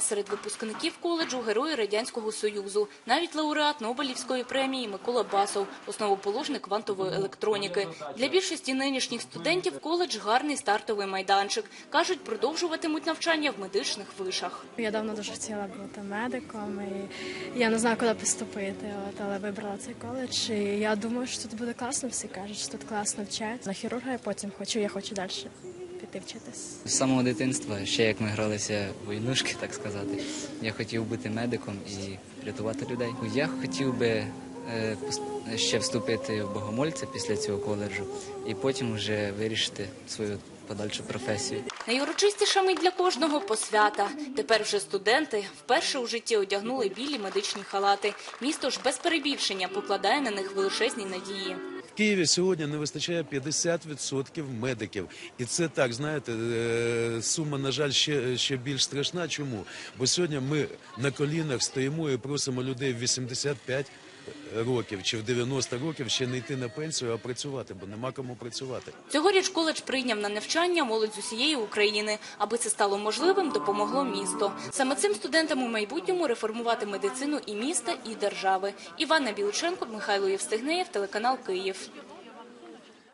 Серед випускників коледжу герої радянського союзу, навіть лауреат Нобелівської премії Микола Басов, основоположник квантової електроніки. Для більшості нинішніх студентів коледж гарний стартовий майданчик. кажуть, продовжуватимуть навчання в медичних вишах. Я давно дуже хотіла бути медиком, і я не знаю, куди поступити, от, але вибрала цей коледж. І я думаю, що тут буде класно. Всі кажуть, що тут класно вчать. На хірурга я потім хочу, я хочу далі піти вчитись. З самого дитинства, ще як ми гралися в войнушки, так сказати, я хотів бути медиком і рятувати людей. Я хотів би е, ще вступити в богомольця після цього коледжу і потім вже вирішити свою подальшу професію. Найурочистіша мить для кожного посвята. Тепер вже студенти вперше у житті одягнули білі медичні халати. Місто ж без перебільшення покладає на них величезні надії. Києві сьогодні не вистачає 50% медиків, і це так знаєте, е, сума на жаль ще, ще більш страшна. Чому? Бо сьогодні ми на колінах стоїмо і просимо людей в 85 років чи в 90 років ще не йти на пенсію, а працювати, бо нема кому працювати. Цьогоріч коледж прийняв на навчання молодь з усієї України. Аби це стало можливим, допомогло місто. Саме цим студентам у майбутньому реформувати медицину і міста, і держави. Івана Біличенко, Михайло Євстигнеєв, телеканал Київ.